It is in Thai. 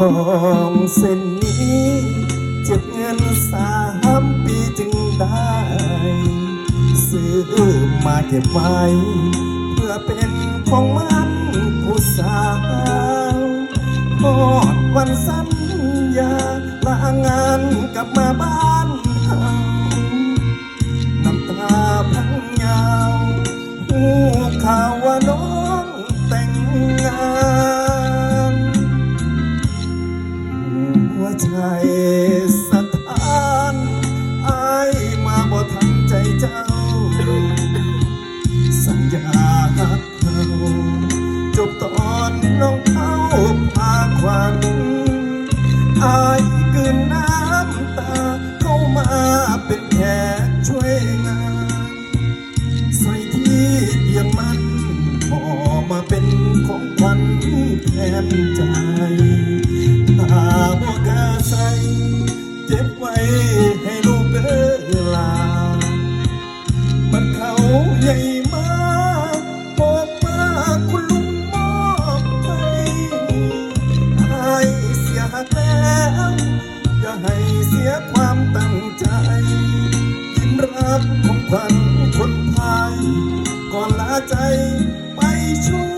มองเส้นนี้เจ็บเงินสามปีจึงได้ ซื้อมาเก็บไว้ เพื่อเป็นของมันผู้สาวพอดวันสัญญาลางานกลับมาบ้าน ใจสะท้านอายมาบ่ทันใจเจ้า สัญญาหักเขาจบตอนน้องเข้าพาควันอายกืนน้ำตา เข้ามาเป็นแขกช่วยงาน ใส่ที่เอียงมันพอมาเป็นของขวัญแทนใจ ให้ลูกเด้อลา มันเขาใหญ่มากบอกมาคุณลุงมอบให้ให้เสียหักแล้วอย่าให้เสียความตั้งใจยิ้มรับของขวัญคนไทยก่อนลาใจไปชั่วชีวิต